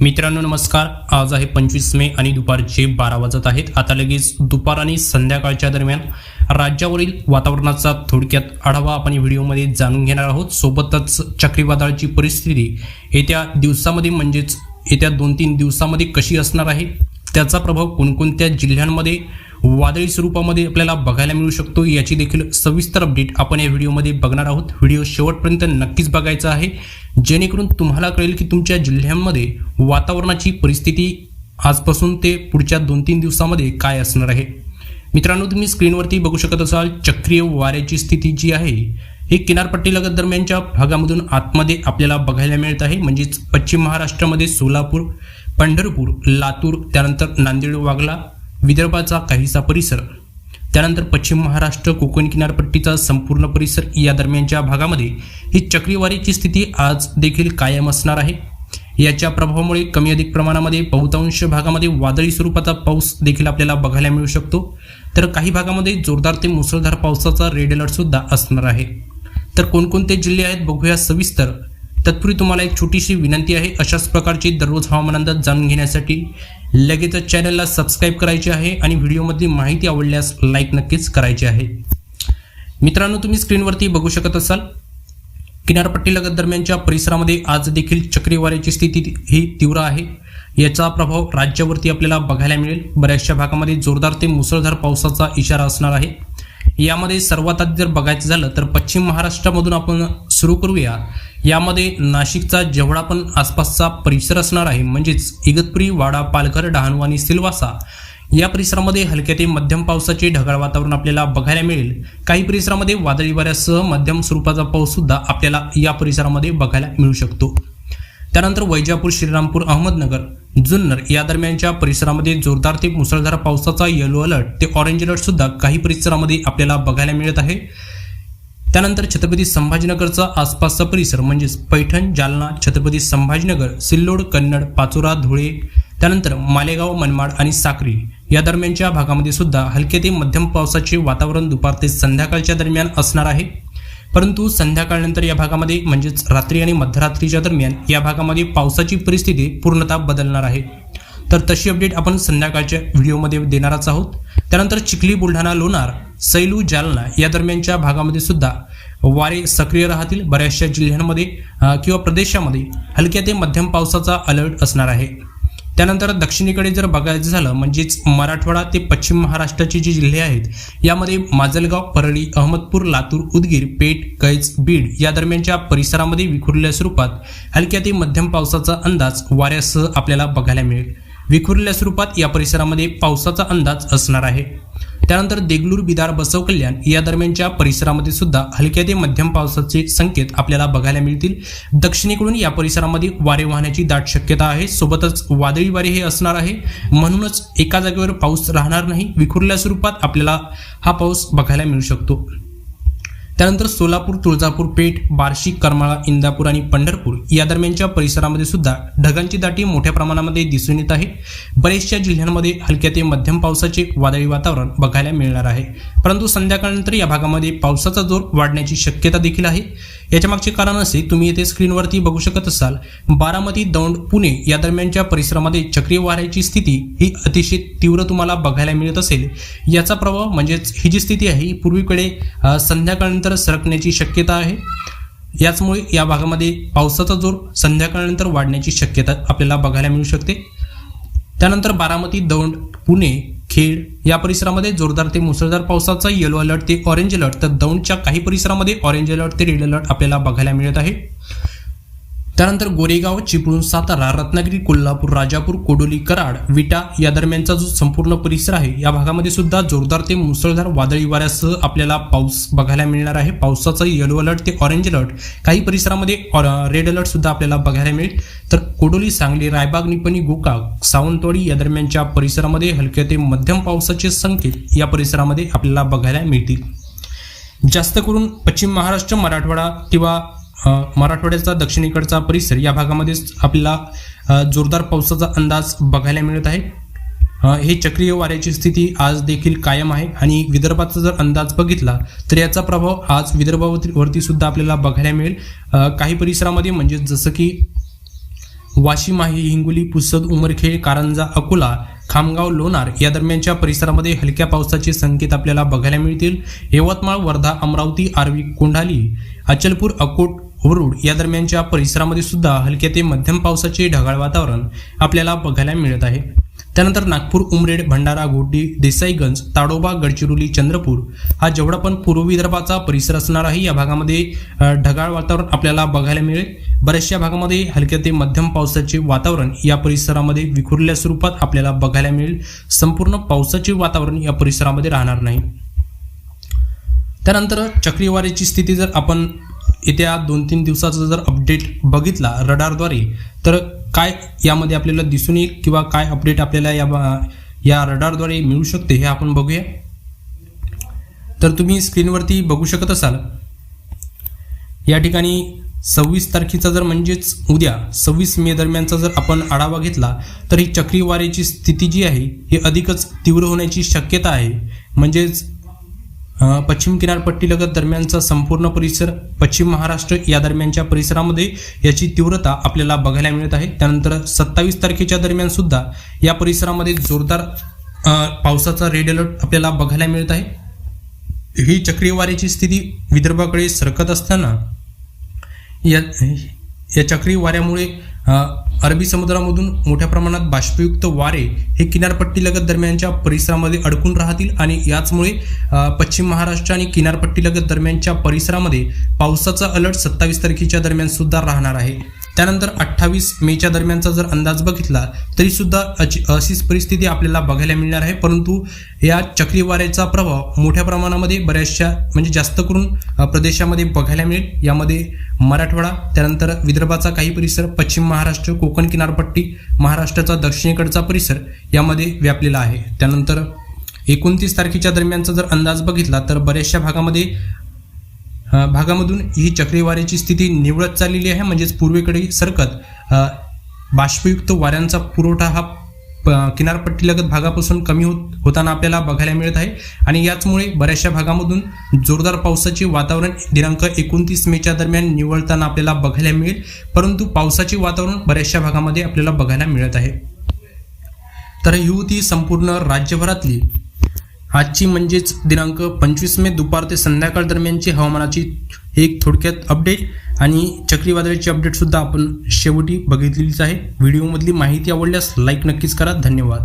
मित्रांनो नमस्कार. आज आहे पंचवीस मे आणि दुपारचे बारा वाजत आहेत आता लगेच दुपार आणि संध्याकाळच्या दरम्यान राज्यावरील वातावरणाचा थोडक्यात आढावा आपण या व्हिडिओमध्ये जाणून घेणार आहोत. सोबतच चक्रीवादळाची परिस्थिती येत्या दिवसामध्ये म्हणजेच येत्या दोन तीन दिवसामध्ये कशी असणार आहे त्याचा प्रभाव कोणकोणत्या जिल्ह्यांमध्ये वादळी स्वरूपामध्ये आपल्याला बघायला मिळू शकतो. याची देखील सविस्तर अपडेट आपण या व्हिडिओमध्ये बघणार आहोत. व्हिडिओ शेवटपर्यंत नक्कीच बघायचा आहे. जेणेकरून तुम्हाला कळेल की तुमच्या जिल्ह्यांमध्ये वातावरणाची परिस्थिती आजपासून ते पुढच्या दोन तीन दिवसामध्ये काय असणार आहे. मित्रांनो तुम्ही स्क्रीनवरती बघू शकत असाल चक्रीय वाऱ्याची स्थिती जी आहे ही किनारपट्टीलगत दरम्यानच्या भागामधून आतमध्ये आपल्याला बघायला मिळत आहे. म्हणजेच पश्चिम महाराष्ट्रामध्ये सोलापूर पंढरपूर लातूर त्यानंतर नांदेड वागला विदर्भाचा काहीसा परिसर त्यानंतर पश्चिम महाराष्ट्र कोकण किनारपट्टीचा संपूर्ण परिसर या दरम्यानच्या भागामध्ये ही चक्रीवारीची स्थिती आज देखील कायम असणार आहे. याच्या प्रभावामुळे कमी अधिक प्रमाणामध्ये बहुतांश भागामध्ये वादळी स्वरूपाचा पाऊस देखील आपल्याला बघायला मिळू शकतो. तर काही भागामध्ये जोरदार ते मुसळधार पावसाचा रेड अलर्ट सुद्धा असणार आहे. तर कोणकोणते जिल्हे आहेत बघूया सविस्तर. तत्पूर्वी तुम्हाला एक छोटीशी विनंती आहे अशाच प्रकारची दररोज हवामान अंदाज जाणून घेण्यासाठी लगेचच चॅनलला सबस्क्राईब करायचे आहे आणि व्हिडिओमधली माहिती आवडल्यास लाईक नक्कीच करायची आहे. मित्रांनो तुम्ही स्क्रीनवरती बघू शकत असाल किनारपट्टीलगत दरम्यानच्या परिसरामध्ये आज देखील चक्रीवाऱ्याची स्थिती ही तीव्र आहे. याचा प्रभाव राज्यावरती आपल्याला बघायला मिळेल. बऱ्याचशा भागामध्ये जोरदार ते मुसळधार पावसाचा इशारा असणार आहे. यामध्ये सर्वात आधी जर बघायचं झालं तर पश्चिम महाराष्ट्रामधून आपण सुरू करूया. यामध्ये नाशिकचा जेवढा पण आसपासचा परिसर असणार आहे म्हणजेच इगतपुरी वाडा पालघर डहाणू आणि सिल्वासा या परिसरामध्ये हलक्या ते मध्यम पावसाचे ढगाळ वातावरण आपल्याला बघायला मिळेल. काही परिसरामध्ये वादळी वाऱ्यासह मध्यम स्वरूपाचा पाऊस सुद्धा आपल्याला या परिसरामध्ये बघायला मिळू शकतो. त्यानंतर वैजापूर श्रीरामपूर अहमदनगर जुन्नर या दरम्यानच्या परिसरामध्ये जोरदार ते मुसळधार पावसाचा येलो अलर्ट ते ऑरेंज अलर्ट सुद्धा काही परिसरामध्ये आपल्याला बघायला मिळत आहे. त्यानंतर छत्रपती संभाजीनगरचा आसपासचा परिसर म्हणजेच पैठण जालना छत्रपती संभाजीनगर सिल्लोड कन्नड पाचोरा धुळे त्यानंतर मालेगाव मनमाड आणि साक्री या दरम्यानच्या भागामध्ये सुद्धा हलके ते मध्यम पावसाचे वातावरण दुपार ते संध्याकाळच्या दरम्यान असणार आहे. परंतु संध्याकाळनंतर या भागामध्ये म्हणजेच रात्री आणि मध्यरात्रीच्या दरम्यान या भागामध्ये पावसाची परिस्थिती पूर्णतः बदलणार आहे. तर तशी अपडेट आपण संध्याकाळच्या व्हिडिओमध्ये देणारच आहोत. त्यानंतर चिखली बुलढाणा लोणार सैलू जालना या दरम्यानच्या भागामध्ये सुद्धा वारे सक्रिय राहतील. बऱ्याचशा जिल्ह्यांमध्ये किंवा प्रदेशामध्ये हलक्या ते मध्यम पावसाचा अलर्ट असणार आहे. त्यानंतर दक्षिणेकडे जर बघायचं झालं म्हणजेच मराठवाडा ते पश्चिम महाराष्ट्राचे जे जिल्हे आहेत यामध्ये माजलगाव परळी अहमदपूर लातूर उदगीर पेठ कैज बीड या दरम्यानच्या परिसरामध्ये विखुरलेल्या स्वरूपात हलक्या ते मध्यम पावसाचा अंदाज वाऱ्यासह आपल्याला बघायला मिळेल. विखुरलेल्या स्वरूपात या परिसरामध्ये पावसाचा अंदाज असणार आहे. त्यानंतर देगलूर बिदार बसव कल्याण या दरम्यानच्या परिसरामध्ये सुद्धा हलक्या ते मध्यम पावसाचे संकेत आपल्याला बघायला मिळतील. दक्षिणेकडून या परिसरामध्ये वारे वाहण्याची दाट शक्यता आहे. सोबतच वादळी वारे हे असणार आहे. म्हणूनच एका जागेवर पाऊस राहणार नाही. विखुरल्या स्वरूपात आपल्याला हा पाऊस बघायला मिळू शकतो. त्यानंतर सोलापूर तुळजापूर पेठ बार्शी करमाळा इंदापूर आणि पंढरपूर या दरम्यानच्या परिसरामध्ये सुद्धा ढगांची दाटी मोठ्या प्रमाणामध्ये दिसून येत आहे. बरेचशा जिल्ह्यांमध्ये हलक्या ते मध्यम पावसाचे वादळी वातावरण बघायला मिळणार आहे. परंतु संध्याकाळनंतर या भागामध्ये पावसाचा जोर वाढण्याची शक्यता देखील आहे. याच्या मागचे कारण असे तुम्ही येथे स्क्रीनवरती बघू शकत असाल बारामती दौंड पुणे या दरम्यानच्या परिसरामध्ये चक्रीय वाऱ्याची स्थिती ही अतिशय तीव्र तुम्हाला बघायला मिळत असेल. याचा प्रभाव म्हणजेच ही जी स्थिती आहे ही पूर्वीकडे संध्याकाळनंतर संध्याकाळनंतर सरकण्याची शक्यता आहे. याचमुळे या भागामध्ये पावसाचा जोर संध्याकाळनंतर वाढण्याची शक्यता आपल्याला बघायला मिळू शकते. त्यानंतर बारामती दौंड पुणे खेड या परिसरामध्ये जोरदार ते मुसळधार पावसाचा येलो अलर्ट ते ऑरेंज अलर्ट तर दौंडच्या काही परिसरामध्ये ऑरेंज अलर्ट ते रेड अलर्ट आपल्याला बघायला मिळत आहे. त्यानंतर गोरेगाव चिपळूण सातारा रत्नागिरी कोल्हापूर राजापूर कोडोली कराड विटा या दरम्यानचा जो संपूर्ण परिसर आहे या भागामध्ये सुद्धा जोरदार ते मुसळधार वादळी वाऱ्यासह आपल्याला पाऊस बघायला मिळणार आहे. पावसाचा येलो अलर्ट ते ऑरेंज अलर्ट काही परिसरामध्ये रेड अलर्ट uh, सुद्धा आपल्याला बघायला मिळेल. तर कोडोली सांगली रायबाग निपणी गोकाक सावंतवाडी या दरम्यानच्या परिसरामध्ये हलक्या ते मध्यम पावसाचे संकेत या परिसरामध्ये आपल्याला बघायला मिळतील. जास्त करून पश्चिम महाराष्ट्र मराठवाडा किंवा मराठवाड्याचा दक्षिणेकडचा परिसर या भागामध्येच आपल्याला जोरदार पावसाचा अंदाज बघायला मिळत आहे. हे चक्रीय वाऱ्याची स्थिती आज देखील कायम आहे आणि विदर्भाचा जर अंदाज बघितला तर याचा प्रभाव आज विदर्भावरती सुद्धा आपल्याला बघायला मिळेल. काही परिसरामध्ये म्हणजे जसं की वाशिम आहे हिंगोली पुसद उमरखेड कारंजा अकोला खामगाव लोणार या दरम्यानच्या परिसरामध्ये हलक्या पावसाचे संकेत आपल्याला बघायला मिळतील. यवतमाळ वर्धा अमरावती आर्वी कोंढाली अचलपूर अकोट वरुड या दरम्यानच्या परिसरामध्ये सुद्धा हलक्या ते मध्यम पावसाचे ढगाळ वातावरण आपल्याला बघायला मिळत आहे. त्यानंतर नागपूर उमरेड भंडारा गोड्डी देसाईगंज ताडोबा गडचिरोली चंद्रपूर हा जेवढा पण पूर्व विदर्भाचा परिसर असणार आहे या भागामध्ये ढगाळ वातावरण आपल्याला बघायला मिळेल. बऱ्याचशा भागामध्ये हलक्या ते मध्यम पावसाचे वातावरण या परिसरामध्ये विखुरल्या स्वरूपात आपल्याला बघायला मिळेल. संपूर्ण पावसाचे वातावरण या परिसरामध्ये राहणार नाही. त्यानंतर चक्रीवारीची स्थिती जर आपण येत्या दोन तीन दिवसाचा जर अपडेट बघितला रडारद्वारे तर काय यामध्ये आपल्याला दिसून येईल किंवा काय अपडेट आपल्याला या बा- या रडारद्वारे मिळू शकते हे आपण बघूया. तर तुम्ही स्क्रीनवरती बघू शकत असाल या ठिकाणी सव्वीस तारखेचा जर म्हणजेच उद्या सव्वीस मे दरम्यानचा जर आपण आढावा घेतला तर ही चक्रीवारीची स्थिती जी आहे ही अधिकच तीव्र होण्याची शक्यता आहे. म्हणजेच पश्चिम किनारपट्टीलगत दरम्यानचा संपूर्ण परिसर पश्चिम महाराष्ट्र या दरम्यानच्या परिसरामध्ये याची तीव्रता आपल्याला बघायला मिळत आहे. त्यानंतर सत्तावीस तारखेच्या दरम्यान सुद्धा या परिसरामध्ये जोरदार पावसाचा रेड अलर्ट आपल्याला बघायला मिळत आहे. ही चक्रीवारीची स्थिती विदर्भाकडे सरकत असताना या या चक्री वाऱ्यामुळे अरबी समुद्रामधून मोठ्या प्रमाणात बाष्पयुक्त वारे हे किनारपट्टीलगत दरम्यानच्या परिसरामध्ये अडकून राहतील आणि याचमुळे पश्चिम महाराष्ट्र आणि किनारपट्टीलगत दरम्यानच्या परिसरामध्ये पावसाचा अलर्ट सत्तावीस तारखेच्या दरम्यान सुद्धा राहणार आहे. त्यानंतर अठ्ठावीस मेच्या दरम्यानचा जर अंदाज बघितला तरी सुद्धा अची- अशीच परिस्थिती आपल्याला बघायला मिळणार आहे. परंतु या चक्रीवाऱ्याचा प्रभाव मोठ्या प्रमाणामध्ये बऱ्याचशा म्हणजे जास्त करून प्रदेशामध्ये बघायला मिळेल. यामध्ये मराठवाडा त्यानंतर विदर्भाचा काही परिसर पश्चिम महाराष्ट्र कोकण किनारपट्टी महाराष्ट्राचा दक्षिणेकडचा परिसर यामध्ये व्यापलेला आहे. त्यानंतर एकोणतीस तारखेच्या दरम्यानचा जर अंदाज बघितला तर बऱ्याचशा भागामध्ये भागामधून ही चक्रीवाऱ्याची स्थिती निवडत चाललेली आहे. म्हणजेच पूर्वेकडे सरकत बाष्पयुक्त वाऱ्यांचा पुरवठा हा प- किनारपट्टीलगत भागापासून कमी होत होताना आपल्याला बघायला मिळत आहे. आणि याचमुळे बऱ्याचशा भागामधून जोरदार पावसाचे वातावरण दिनांक एकोणतीस मेच्या दरम्यान निवळताना आपल्याला बघायला मिळेल. परंतु पावसाचे वातावरण बऱ्याचशा भागामध्ये आपल्याला बघायला मिळत आहे. तर ही होती संपूर्ण राज्यभरातली आजची म्हणजेच दिनांक पंचवीस मे दुपार ते संध्याकाळ दरम्यानची हवामानाची एक थोडक्यात अपडेट आणि चक्रीवादळाची अपडेटसुद्धा आपण शेवटी बघितलेलीच आहे. व्हिडिओमधली माहिती आवडल्यास लाईक नक्कीच करा. धन्यवाद.